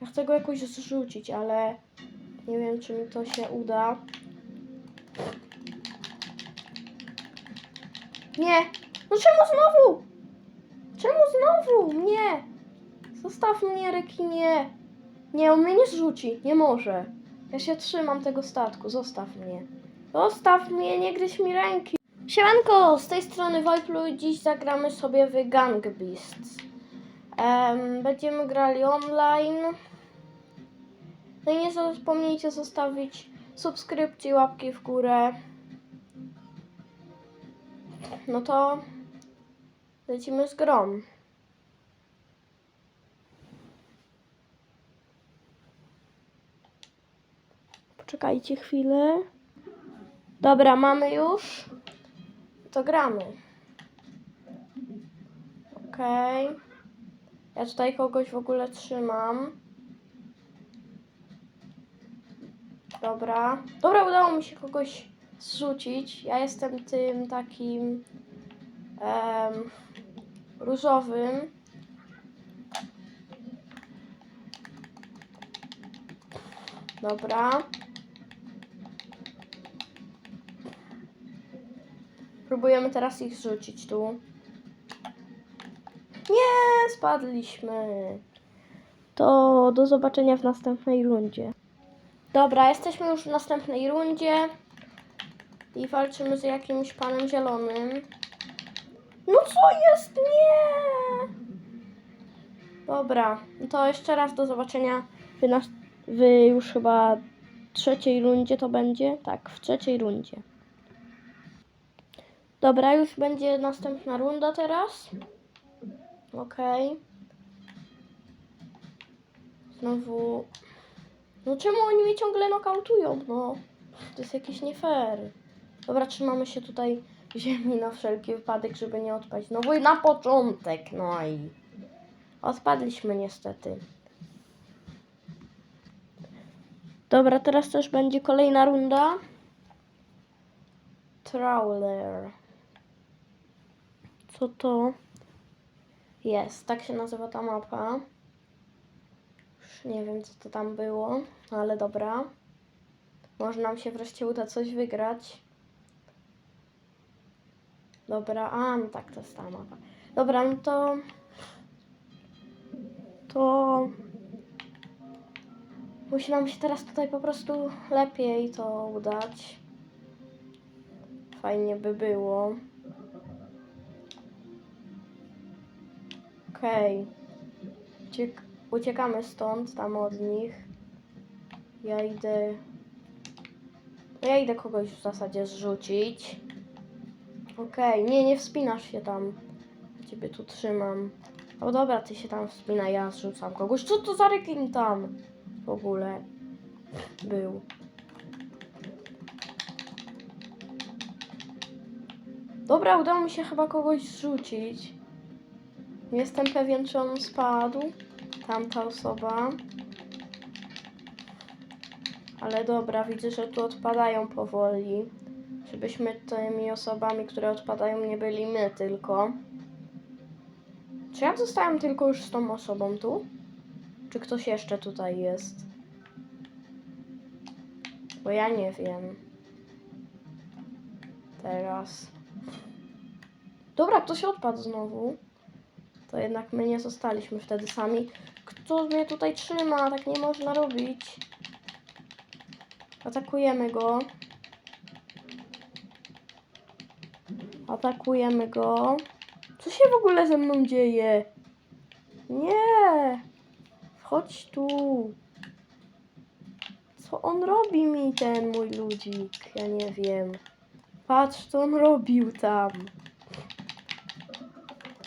Ja chcę go jakoś zrzucić, ale nie wiem, czy mi to się uda. Nie! No czemu znowu? Czemu znowu? Nie! Zostaw mnie, rekinie! Nie, on mnie nie zrzuci. Nie może. Ja się trzymam tego statku. Zostaw mnie. Zostaw mnie, nie gryź mi ręki. Siemanko, z tej strony Wojplu dziś zagramy sobie w Gang Beasts. Em, będziemy grali online. No i nie zapomnijcie zostawić subskrypcji, łapki w górę. No to lecimy z grą. Poczekajcie chwilę. Dobra, mamy już. To gramy. Okej. Ja tutaj kogoś w ogóle trzymam. Dobra. Dobra, udało mi się kogoś zrzucić. Ja jestem tym takim różowym. Dobra. Próbujemy teraz ich zrzucić tu. Spadliśmy. To do zobaczenia w następnej rundzie. Dobra, jesteśmy już w następnej rundzie. I walczymy z jakimś panem zielonym. No co jest? Nie! Dobra, to jeszcze raz do zobaczenia w, nas- w już chyba trzeciej rundzie to będzie. Tak, w trzeciej rundzie. Dobra, już będzie następna runda teraz. Okej. Znowu. No czemu oni mnie ciągle nokautują? No, to jest jakieś nie fair. Dobra, trzymamy się tutaj ziemi na wszelki wypadek, żeby nie odpaść. No bo i na początek, no i odpadliśmy niestety. Dobra, teraz też będzie kolejna runda. Trawler. Co to jest? Tak się nazywa ta mapa. Już nie wiem, co to tam było, ale dobra. Może nam się wreszcie uda coś wygrać. Dobra, a no tak, to jest ta mapa. Dobra, no to... To... Musi nam się teraz tutaj po prostu lepiej to udać. Fajnie by było. Okej. Uciek uciekamy stąd, tam od nich. Ja idę... No ja idę kogoś w zasadzie zrzucić. Okej, nie, nie wspinasz się tam. Ciebie tu trzymam. O dobra, ty się tam wspinaj, ja zrzucam kogoś. Co to za rekin tam w ogóle był? Dobra, udało mi się chyba kogoś zrzucić. Nie Jestem pewien, czy on spadł. Tamta osoba. Ale dobra, widzę, że tu odpadają powoli. Żebyśmy tymi osobami, które odpadają, nie byli my tylko. Czy ja zostałem tylko już z tą osobą tu? Czy ktoś jeszcze tutaj jest? Bo ja nie wiem. Teraz. Dobra, ktoś odpadł znowu. To jednak my nie zostaliśmy wtedy sami. Kto mnie tutaj trzyma? Tak nie można robić. Atakujemy go. Atakujemy go. Co się w ogóle ze mną dzieje? Nie! Chodź tu. Co on robi mi, ten mój ludzik? Ja nie wiem. Patrz, co on robił tam.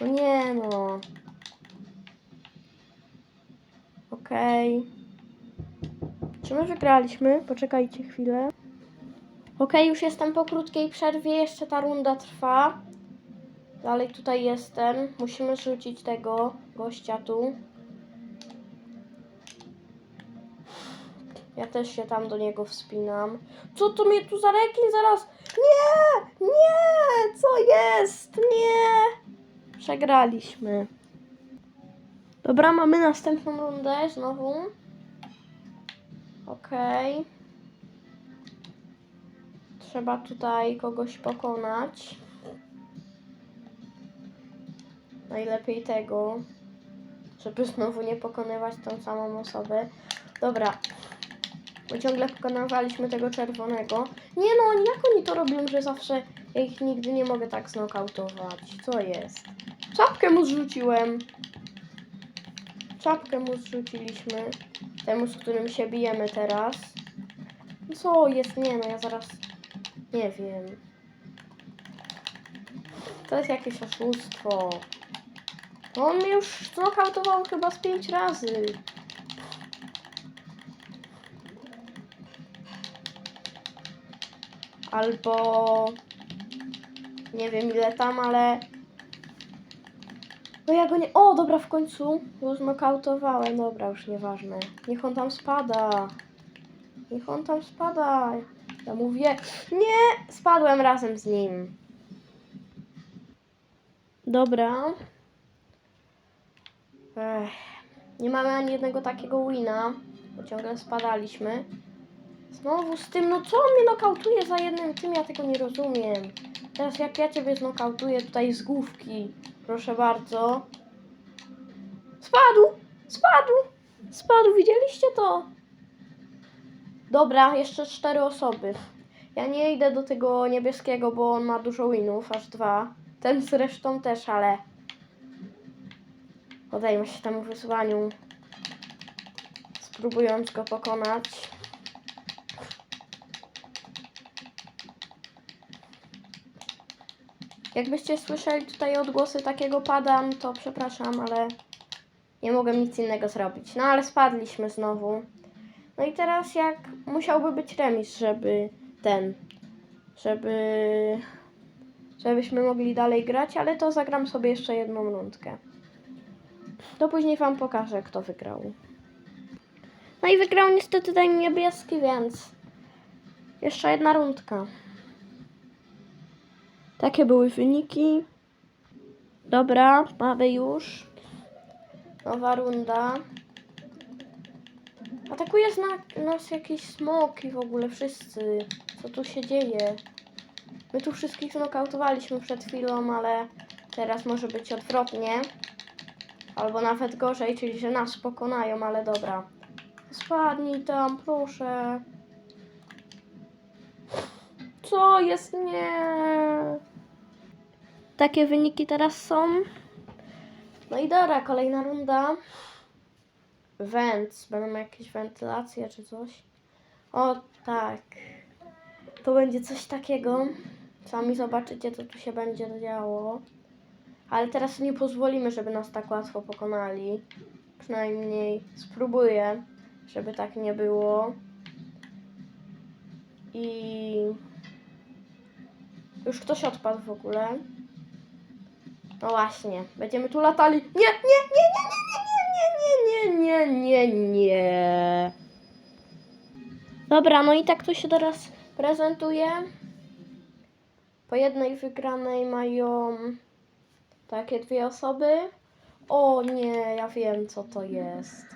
No nie no. Okej. Czy my wygraliśmy? Poczekajcie chwilę. Okej, już jestem po krótkiej przerwie. Jeszcze ta runda trwa. Dalej tutaj jestem. Musimy rzucić tego gościa tu. Ja też się tam do niego wspinam. Co to mnie tu za rekin zaraz? Nie! Nie! Co jest? Nie! Przegraliśmy. Dobra, mamy następną rundę znowu. Okej. Trzeba tutaj kogoś pokonać. Najlepiej tego, żeby znowu nie pokonywać tą samą osobę. Dobra. Bo ciągle pokonywaliśmy tego czerwonego. Nie no, jak oni to robią, że zawsze ich nigdy nie mogę tak znokautować? Co jest? Czapkę mu zrzuciłem. Czapkę mu zrzuciliśmy. Temu, z którym się bijemy teraz. Co jest? Nie no, ja zaraz... Nie wiem. To jest jakieś oszustwo. On mnie już znokautował chyba z pięć razy. Albo... Nie wiem ile tam, ale... No ja go nie... O, dobra, w końcu go znokautowałem. Dobra, już nieważne. Niech on tam spada. Niech on tam spada. Ja mówię... Nie! Spadłem razem z nim. Dobra. Ech. Nie mamy ani jednego takiego wina, bo ciągle spadaliśmy. Znowu z tym, no co on mnie nokautuje za jednym tym, ja tego nie rozumiem. Teraz jak ja ciebie znokautuję tutaj z główki, proszę bardzo. Spadł! Spadł! Spadł, widzieliście to? Dobra, jeszcze cztery osoby. Ja nie idę do tego niebieskiego, bo on ma dużo winów, aż dwa. Ten zresztą też, ale podejmę się temu wyzwaniu, spróbując go pokonać. Jakbyście słyszeli tutaj odgłosy takiego pada, no to przepraszam, ale nie mogę nic innego zrobić. No ale spadliśmy znowu. No i teraz jak musiałby być remis, żeby ten, żeby żebyśmy mogli dalej grać, ale to zagram sobie jeszcze jedną rundkę. To później wam pokażę, kto wygrał. No i wygrał niestety ten niebieski, więc jeszcze jedna rundka. Takie były wyniki. Dobra, mamy już. Nowa runda. Atakuje zna- nas jakiś smok i w ogóle wszyscy. Co tu się dzieje? My tu wszystkich znokautowaliśmy przed chwilą, ale teraz może być odwrotnie. Albo nawet gorzej, czyli że nas pokonają, ale dobra. Spadnij tam, proszę. Co jest? Nie. Takie wyniki teraz są. No i dobra, kolejna runda. Vents. Będą jakieś wentylacje czy coś. O tak. To będzie coś takiego. Sami zobaczycie, co tu się będzie działo. Ale teraz nie pozwolimy, żeby nas tak łatwo pokonali. Przynajmniej spróbuję, żeby tak nie było. I już ktoś odpadł w ogóle. No właśnie, będziemy tu latali. Nie, nie, nie, nie, nie, nie, nie, nie, nie, nie, nie. Dobra, no i tak to się teraz prezentuje. Po jednej wygranej mają takie dwie osoby. O nie, ja wiem co to jest.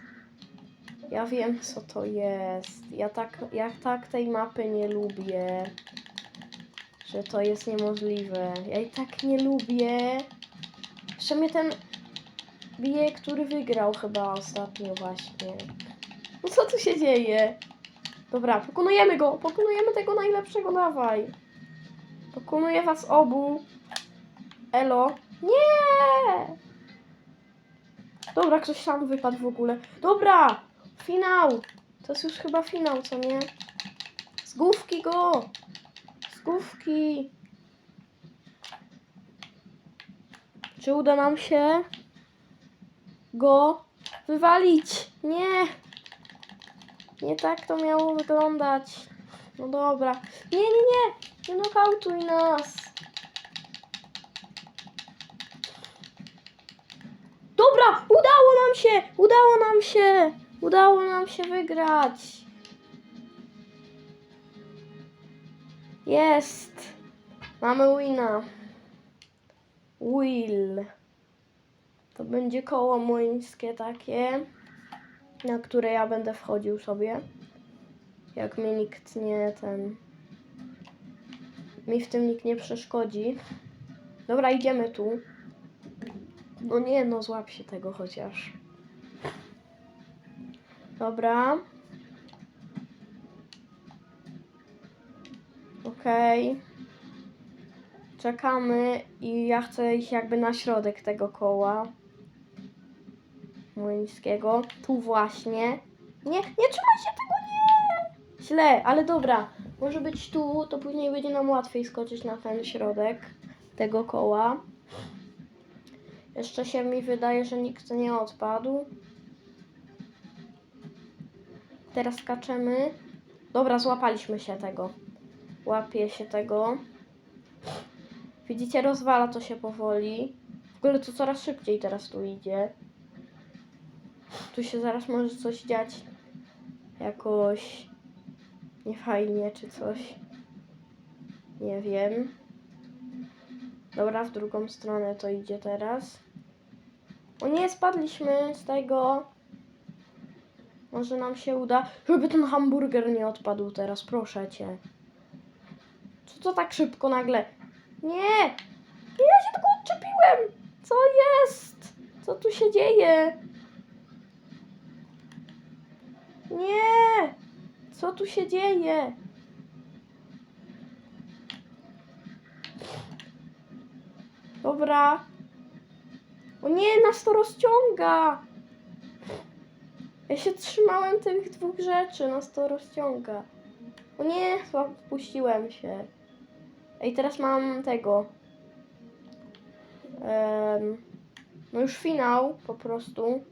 Ja wiem co to jest. Ja tak, ja tak tej mapy nie lubię. Że to jest niemożliwe. Ja i tak nie lubię. Mnie ten bije, który wygrał chyba ostatnio właśnie. No co tu się dzieje? Dobra, pokonujemy go. Pokonujemy tego najlepszego, dawaj. Pokonuję was obu. Elo. Nie! Dobra, ktoś sam wypadł w ogóle. Dobra! Finał! To jest już chyba finał, co nie? Z główki go! Z główki! Czy uda nam się go wywalić? Nie! Nie tak to miało wyglądać. No dobra. Nie, nie, nie! Nie nokautuj nas! Dobra! Udało nam się! Udało nam się! Udało nam się wygrać! Jest! Mamy wina. Will. To będzie koło młyńskie takie, na które ja będę wchodził sobie. Jak mnie nikt nie ten. Mi w tym nikt nie przeszkodzi. Dobra, idziemy tu. No nie, no złap się tego chociaż. Dobra. Okej. Czekamy i ja chcę iść jakby na środek tego koła. Młyńskiego. Tu właśnie. Nie, nie trzymaj się tego, nie! Źle, ale dobra. Może być tu, to później będzie nam łatwiej skoczyć na ten środek tego koła. Jeszcze się mi wydaje, że nikt nie odpadł. Teraz skaczemy. Dobra, złapaliśmy się tego. Łapie się tego. Widzicie, rozwala to się powoli. W ogóle to coraz szybciej teraz tu idzie. Tu się zaraz może coś dziać. Jakoś niefajnie czy coś. Nie wiem. Dobra, w drugą stronę to idzie teraz. O nie, spadliśmy z tego. Może nam się uda, żeby ten hamburger nie odpadł teraz, proszę cię. Co to tak szybko nagle? Nie! Ja się tylko odczepiłem! Co jest? Co tu się dzieje? Nie! Co tu się dzieje? Dobra. O nie, nas to rozciąga! Ja się trzymałem tych dwóch rzeczy, nas to rozciąga. O nie, słabo wpuściłem się. Ej, teraz mam tego. No już finał po prostu.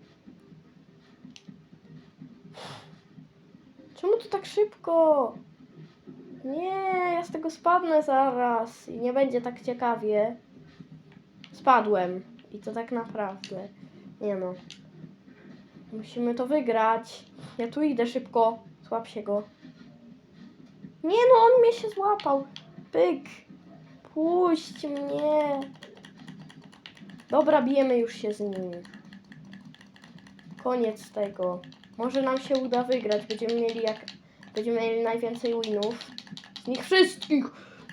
Czemu to tak szybko? Nie, ja z tego spadnę zaraz i nie będzie tak ciekawie. Spadłem i to tak naprawdę. Nie no. Musimy to wygrać. Ja tu idę szybko. Złap się go. Nie no, on mnie się złapał. Pyk. Puść mnie. Dobra, bijemy już się z nim. Koniec tego. Może nam się uda wygrać. Będziemy mieli jak... Będziemy mieli najwięcej winów. Z nich wszystkich.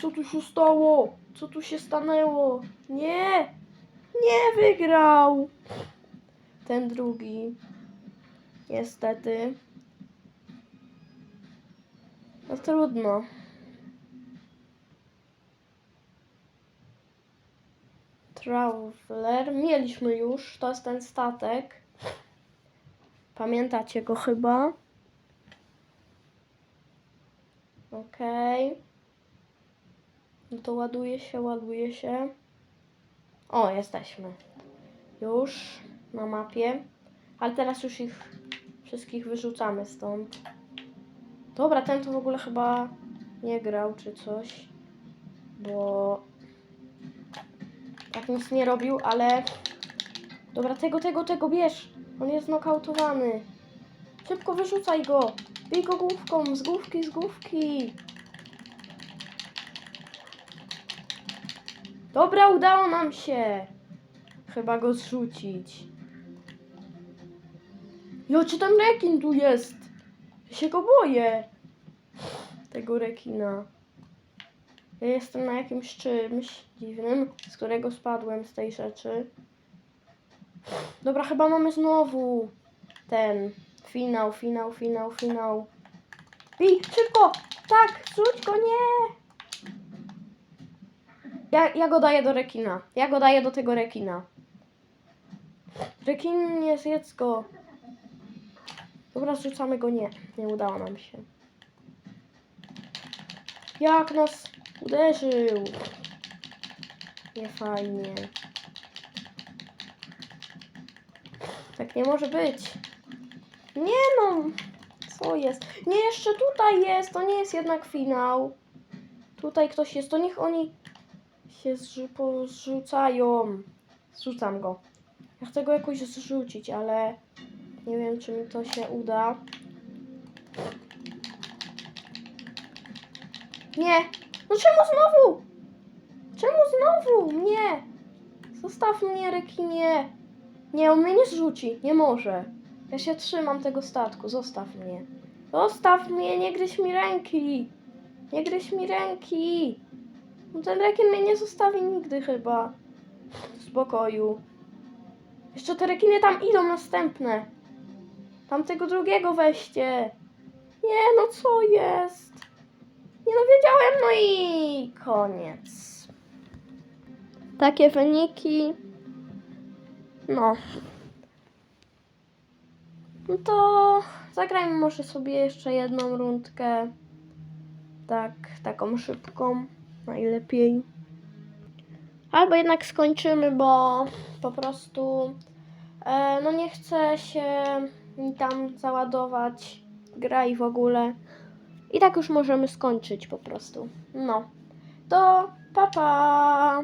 Co tu się stało? Co tu się stanęło? Nie. Nie wygrał. Ten drugi. Niestety. No trudno. Traveler. Mieliśmy już. To jest ten statek. Pamiętacie go chyba? Okej. No to ładuje się, ładuje się. O, jesteśmy. Już na mapie. Ale teraz już ich wszystkich wyrzucamy stąd. Dobra, ten to w ogóle chyba nie grał czy coś. Bo tak nic nie robił, ale... Dobra, tego, tego, tego bierz. On jest nokautowany. Szybko wyrzucaj go. Bij go główką, z główki, z główki. Dobra, udało nam się. Chyba go zrzucić. Jo, czy ten rekin tu jest? Ja się go boję. Tego rekina. Jestem na jakimś czymś dziwnym, z którego spadłem z tej rzeczy. Dobra, chyba mamy znowu ten finał, finał, finał, finał. Bij, szybko! Tak, rzuć go, nie! Ja, ja go daję do rekina. Ja go daję do tego rekina. Rekin, zjedz go. Dobra, zrzucamy go, nie. Nie udało nam się. Jak nas uderzył? Nie fajnie. Tak nie może być. Nie no. Co jest? Nie, jeszcze tutaj jest. To nie jest jednak finał. Tutaj ktoś jest. To niech oni się zrzu- pozrzucają. Zrzucam go. Ja chcę go jakoś zrzucić, ale nie wiem, czy mi to się uda. Nie. No czemu znowu? Czemu znowu? Nie. Zostaw mnie, rekinie. Nie, on mnie nie zrzuci. Nie może. Ja się trzymam tego statku. Zostaw mnie. Zostaw mnie, nie gryź mi ręki. Nie gryź mi ręki. No ten rekin mnie nie zostawi nigdy chyba. W spokoju. Jeszcze te rekiny tam idą następne. Tam tego drugiego weźcie. Nie, no co jest? Nie no wiedziałem, no i koniec. Takie wyniki. No. No to zagrajmy może sobie jeszcze jedną rundkę. Tak, taką szybką. Najlepiej. Albo jednak skończymy, bo po prostu e, no nie chce się tam załadować gra i w ogóle. I tak już możemy skończyć po prostu. No. To pa pa!